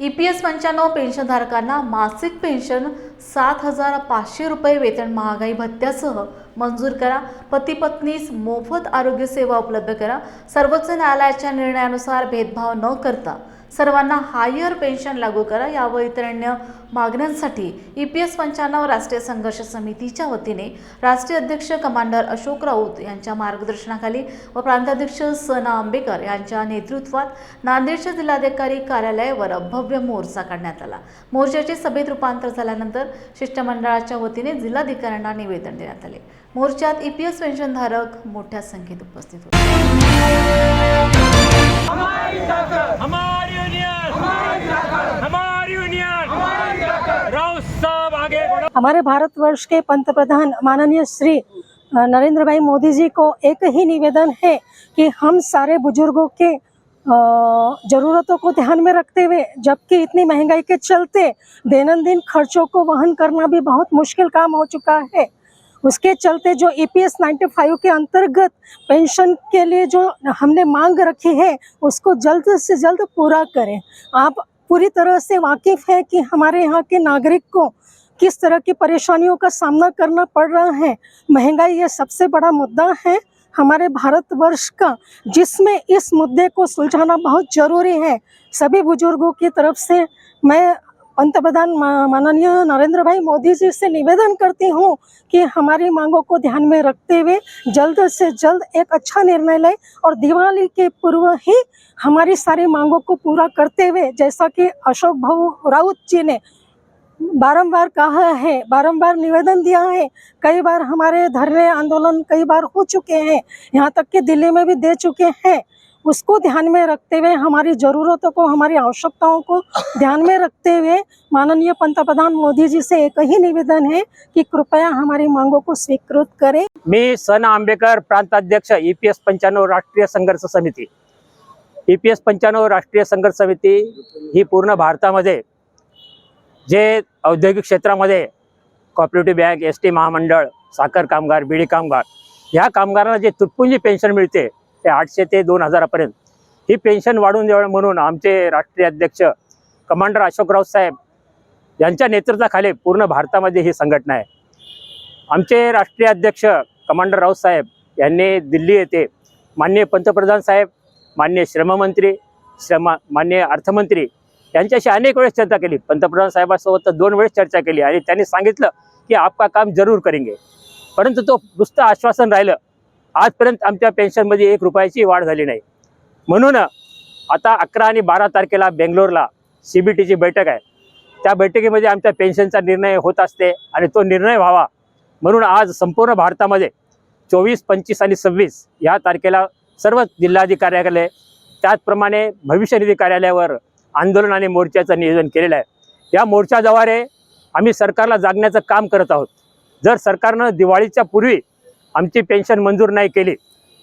E P S पंच्याण्णव पेन्शनधारकांना मासिक pension सात हजार पाचशे रुपये वेतन महागाई भत्त्यासह मंजूर करा. पती पत्नीस मोफत आरोग्य सेवा उपलब्ध करा. सर्वोच्च न्यायालयाच्या निर्णयानुसार भेदभाव न करता सर्वांना हायर पेन्शन लागू करा. या व इतर अन्य मागण्यांसाठी ई पी एस पंच्याण्णव राष्ट्रीय संघर्ष समितीच्या वतीने राष्ट्रीय अध्यक्ष कमांडर अशोक राऊत यांच्या मार्गदर्शनाखाली व प्रांताध्यक्ष सना आंबेकर यांच्या नेतृत्वात नांदेडच्या जिल्हाधिकारी कार्यालयावर भव्य मोर्चा काढण्यात आला. मोर्चाचे सभेत रूपांतर झाल्यानंतर शिष्टमंडळाच्या वतीने जिल्हाधिकाऱ्यांना निवेदन देण्यात आले. मोर्चात ई पी एस पेन्शनधारक मोठ्या संख्येत उपस्थित होते. हमारे भारतवर्ष के पंत प्रधान माननीय श्री नरेंद्र भाई मोदी जी को एक ही निवेदन है कि हम सारे बुज़ुर्गों के ज़रूरतों को ध्यान में रखते हुए, जबकि इतनी महँगाई के चलते दैनंदिन खर्चों को वहन करना भी बहुत मुश्किल काम हो चुका है। उसके चलते जो E P S ninety five के अंतर्गत पेंशन के लिए जो हमने मांग रखी है, उसको जल्द से जल्द पूरा करें। आप पूरी तरह से वाकिफ़ हैं कि हमारे यहाँ के नागरिक को किस तरह की परेशानियों का सामना करना पड़ रहा है? महँगाई ये सबसे बड़ा मुद्दा है हमारे भारतवर्ष का, जिसमें इस मुद्दे को सुलझाना बहुत ज़रूरी है। सभी बुज़ुर्गों की तरफ़ से मैं पंतप्रधान माननीय नरेंद्र भाई मोदी जी से निवेदन करती हूँ कि हमारी मांगों को ध्यान में रखते हुए जल्द से जल्द एक अच्छा निर्णय लें और दिवाली के पूर्व ही हमारी सारी मांगों को पूरा करते हुए, जैसा कि अशोक भाऊ राउत जी ने बारंबार कहा है, बारंबार निवेदन दिया है। कई बार हमारे धरने आंदोलन कई बार हो चुके हैं। यहाँ तक कि दिल्ली में भी दे चुके हैं। उसको ध्यान में रखते हुए, हमारी ज़रूरतों को, हमारी आवश्यकताओं को ध्यान में रखते हुए माननीय पंतप्रधान मोदी जी से एक ही निवेदन है कि कृपया हमारी मांगों को स्वीकृत करें। मी सन आंबेकर प्रांताध्यक्ष ई पी एस राष्ट्रीय संघर्ष समिती. ई पी एस राष्ट्रीय संघर्ष समिती ही पूर्ण भारतामध्ये जे औद्योगिक क्षेत्रामध्ये कॉपरेटिव्ह बँक एस टी महामंडळ साखर कामगार बिडी कामगार ह्या कामगारांना जे तुटपुंजी पेन्शन मिळते ते आठशे ते दोन हजारापर्यंत. ही पेन्शन वाढवून द्यावं म्हणून आमचे राष्ट्रीय अध्यक्ष कमांडर अशोकराव साहेब यांच्या नेतृत्वाखाली पूर्ण भारतामध्ये ही संघटना आहे. आमचे राष्ट्रीय अध्यक्ष कमांडर राऊत साहेब यांनी दिल्ली येथे माननीय पंतप्रधान साहेब माननीय श्रममंत्री श्रम माननीय अर्थमंत्री त्यांच्याशी अनेक वेळेस चर्चा केली. पंतप्रधान साहेबांसोबत तर दोन वेळेस चर्चा केली आणि त्यांनी सांगितलं की आपका काम जरूर करेंगे. परंतु तो नुसतं आश्वासन राहिलं. आजपर्यंत आमच्या पेन्शनमध्ये एक रुपयाची वाढ झाली नाही. म्हणून आता अकरा आणि बारा तारखेला बेंगलोरला सी बी टीची बैठक आहे. त्या बैठकीमध्ये आमच्या पेन्शनचा निर्णय होत असते आणि तो निर्णय व्हावा. म्हणून आज संपूर्ण भारतामध्ये चोवीस पंचवीस आणि सव्वीस या तारखेला सर्व जिल्हाधिकार्यालय त्याचप्रमाणे भविष्य निधी कार्यालयावर आंदोलन आणि मोर्चाचं नियोजन केलेलं आहे. या मोर्चाद्वारे आम्ही सरकारला जागण्याचं काम करत आहोत. जर सरकारनं दिवाळीच्या पूर्वी आमची पेन्शन मंजूर नाही केली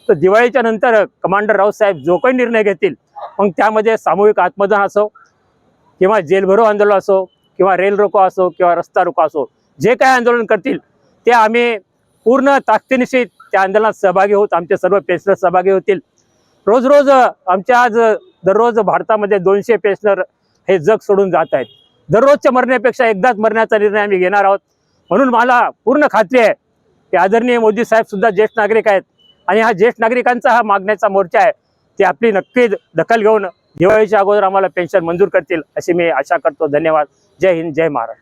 तर दिवाळीच्या नंतर कमांडर राऊतसाहेब जो काही निर्णय घेतील मग त्यामध्ये सामूहिक आत्मदान असो किंवा जेलभरो आंदोलन असो किंवा रेल रोको असो किंवा रस्ता रोको असो जे काय आंदोलन करतील ते आम्ही पूर्ण ताकदीनिशी त्या आंदोलनात सहभागी होत आमचे सर्व पेन्शनर सहभागी होतील. रोज रोज आमच्या आज दररोज भारतामध्ये दोनशे पेशनर हे जग सोडून जात आहेत. दररोजच्या मरण्यापेक्षा एकदाच मरण्याचा निर्णय आम्ही घेणार आहोत. म्हणून मला पूर्ण खात्री आहे की आदरणीय मोदी साहेब सुद्धा ज्येष्ठ नागरिक आहेत आणि हा ज्येष्ठ नागरिकांचा हा मागण्याचा मोर्चा आहे. ते आपली नक्की दखल घेऊन दिवाळीच्या अगोदर आम्हाला पेन्शन मंजूर करतील अशी मी आशा करतो. धन्यवाद. जय हिंद जय महाराष्ट्र.